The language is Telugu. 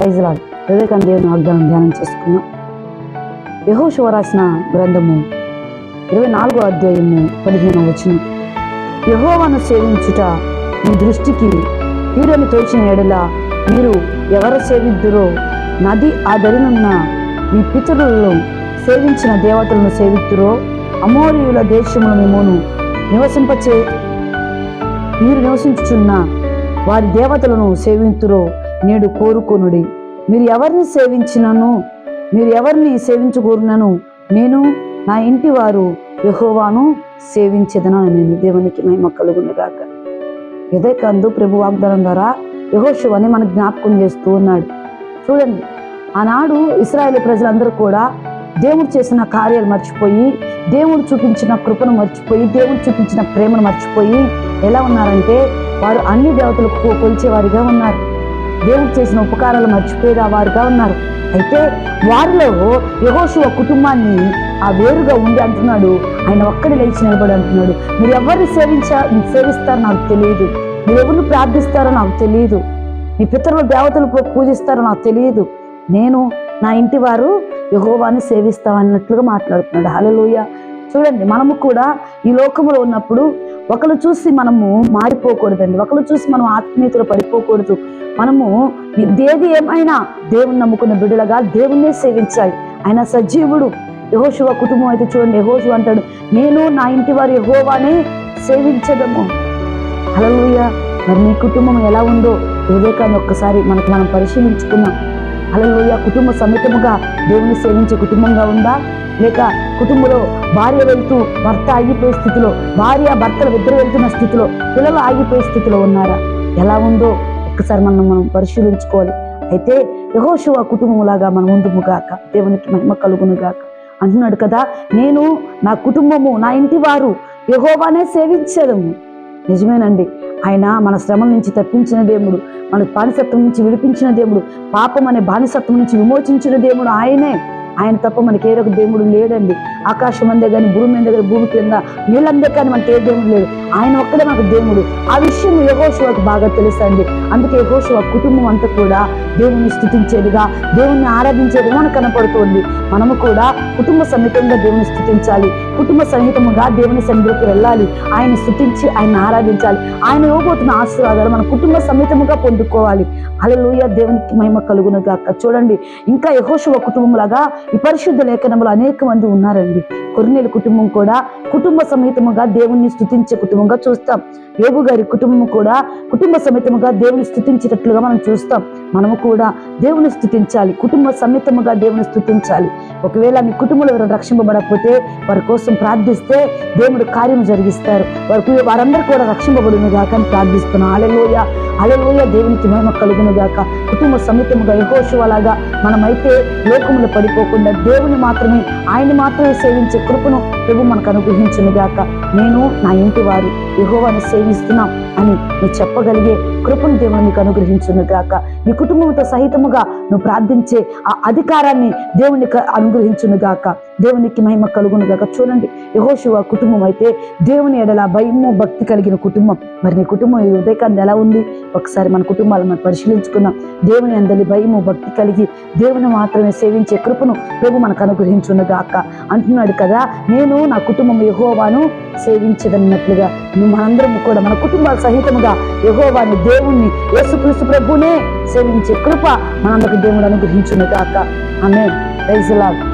ప్రైజ్లాడ్. వివేకానంద దేవుని వాగ్దానం ధ్యానం చేసుకున్నాం. యహోశివ రాసిన గ్రంథము ఇరవై నాలుగో అధ్యాయము పదిహేను వచ్చిన యహోవాను సేవించుట మీ దృష్టికి కీడని తోచిన ఎడల మీరు ఎవరు సేవిద్దురో నది ఆ దరినున్న మీ పితరులను సేవించిన దేవతలను సేవిద్దురో అమోరియుల దేశములు మేమును నివసింపచే మీరు నివసించుచున్న వారి దేవతలను సేవింతురో నేడు కోరుకొనుడి. మీరు ఎవరిని సేవించినను? మీరు ఎవరిని సేవించుకోరునను నేను నా ఇంటి వారు యహోవాను సేవించదనా నేను దేవునికి మహిమ కలుగునుగాక ఇదే కందు ప్రభు వాగ్దానం ద్వారా యహోశివని మనకు జ్ఞాపకం చేస్తూ ఉన్నాడు. చూడండి ఆనాడు ఇస్రాయేల్ ప్రజలందరూ కూడా దేవుడు చేసిన కార్యాలు మర్చిపోయి దేవుడు చూపించిన కృపను మర్చిపోయి దేవుడు చూపించిన ప్రేమను మర్చిపోయి ఎలా ఉన్నారంటే వారు అన్ని దేవతలకు కొలిచేవారిగా ఉన్నారు. దేవుడు చేసిన ఉపకారాలు మర్చిపోయేదా వారుగా ఉన్నారు. అయితే వారిలో యహోశివ కుటుంబాన్ని ఆ వేరుగా ఉండి అంటున్నాడు. ఆయన ఒక్కడి లేచి నిలబడి అంటున్నాడు. మీరు ఎవరిని సేవించ సేవిస్తారో నాకు తెలియదు మీరు ఎవరిని ప్రార్థిస్తారో నాకు తెలియదు మీ పితరుల దేవతలు పూజిస్తారో నాకు తెలియదు నేను నా ఇంటి వారు యహోవాన్ని సేవిస్తామన్నట్లుగా మాట్లాడుతున్నాడు. హలలోయ చూడండి మనము కూడా ఈ లోకంలో ఉన్నప్పుడు ఒకరు చూసి మనము మారిపోకూడదండి. ఒకరు చూసి మనం ఆత్మీయతలో పడిపోకూడదు. మనము ఏది ఏమైనా దేవుని నమ్ముకున్న బిడ్డలుగా దేవుణ్ణే సేవించాలి. ఆయన సజీవుడు. యహోశివ కుటుంబం అయితే చూడండి. యహోశు అంటాడు నేను నా ఇంటి వారి యహోవానే సేవించదము. హల్లెలూయా. మరి నీ కుటుంబం ఎలా ఉందో వివేకాన్ని ఒక్కసారి మనకు మనం పరిశీలించుకున్నాం అలలోయ కుటుంబ సమితముగా దేవుని సేవించే కుటుంబంగా ఉందా? లేక కుటుంబంలో భార్య వెళ్తూ భర్త ఆగిపోయే స్థితిలో భార్య భర్తలు ఇద్దరు వెళ్తున్న స్థితిలో పిల్లలు ఆగిపోయే స్థితిలో ఉన్నారా? ఎలా ఉందో ఒక్కసారి మనం మనం పరిశీలించుకోవాలి. అయితే యహోశివ కుటుంబం లాగా మన ముందుము గాక దేవునికి మహిమ కలుగును గాక. అంటున్నాడు కదా నేను నా కుటుంబము నా ఇంటి వారు యహోవానే సేవించదము. నిజమేనండి. ఆయన మన శ్రమల నుంచి తప్పించిన దేవుడు మన బానిసత్వం నుంచి విడిపించిన దేవుడు పాపం అనే బానిసత్వం నుంచి విమోచించిన దేవుడు ఆయనే. ఆయన తప్ప మనకి ఏ ఒక దేవుడు లేడండి. ఆకాశం అందే కానీ భూమి అందే కానీ భూమి కింద నీళ్ళందే కానీ మనకి ఏ దేవుడు లేడు. ఆయన ఒక్కడే మనకు దేవుడు. ఆ విషయం యహోశివకు బాగా తెలుసండి. అందుకే యహోశివ కుటుంబం అంతా కూడా దేవుని స్థుతించేదిగా దేవుణ్ణి ఆరాధించేదిగా మనకు కనపడుతుంది. మనము కూడా కుటుంబ సమేతంగా దేవుని స్థుతించాలి. కుటుంబ సహితముగా దేవుని సన్నిధికి వెళ్ళాలి. ఆయన స్థుతించి ఆయన ఆరాధించాలి. ఆయన ఇవ్వబోతున్న ఆశీర్వాదాలు మన కుటుంబ సమేతముగా పొందుకోవాలి. అలలోయ దేవునికి మహిమ కలుగును గాక. చూడండి ఇంకా యహోశువ కుటుంబం లాగా ఈ పరిశుద్ధ లేఖనంలో అనేక మంది ఉన్నారండి. కొరినేలు కుటుంబం కూడా కుటుంబ సమేతముగా దేవుణ్ణి స్థుతించే కుటుంబంగా చూస్తాం. యోగు గారి కుటుంబం కూడా కుటుంబ సమేతముగా దేవుని స్థుతించేటట్లుగా మనం చూస్తాం. మనము కూడా దేవుని స్థుతించాలి. కుటుంబ సమేతముగా దేవుని స్థుతించాలి. ఒకవేళ మీ కుటుంబంలో ఎవరు రక్షింపబడకపోతే వారి కోసం ప్రార్థిస్తే దేవుడు కార్యం జరిగిస్తారు. వారికి వారందరూ కూడా రక్షింపబడిన గాక అని ప్రార్థిస్తున్నాం. అలలోయ దేవునికి మహిమ కలుగును గాక. కుటుంబ సమితముగా యహోశివలాగా మనమైతే లోకములు పడిపోకుండా దేవుని మాత్రమే ఆయన మాత్రమే సేవించే కృపను ప్రభు మనకు అనుగ్రహించును గాక. నేను నా ఇంటి వారు యహోవాను సేవిస్తున్నాం అని నువ్వు చెప్పగలిగే కృపను దేవుని నీకు అనుగ్రహించును గాక. నీ కుటుంబంతో సహితముగా నువ్వు ప్రార్థించే ఆ అధికారాన్ని దేవునికి అనుగ్రహించును గాక. దేవునికి మహిమ కలుగును గాక చూడండి యహోశివ కుటుంబం అయితే దేవుని ఎడల భయము భక్తి కలిగిన కుటుంబం. మరి నీ కుటుంబం ఈ ఉదయకాన్ని ఎలా ఉంది? ఒకసారి మన కుటుంబాలను మనం పరిశీలించుకున్నాం దేవుని అందరి భయము భక్తి కలిగి దేవుని మాత్రమే సేవించే కృపను ప్రభు మనకు అనుగ్రహించును గాక అంటున్నాడు కదా నేను నా కుటుంబం యహోవాను సేవించదన్నట్లుగా. నువ్వు మనందరం కూడా మన కుటుంబాల సహితముగా యహోవాని దేవుణ్ణి యేసుక్రీస్తు ప్రభునే సేవించే కృప మనందరికి దేవుడు అనుగ్రహించును గాక ఆమె లాగా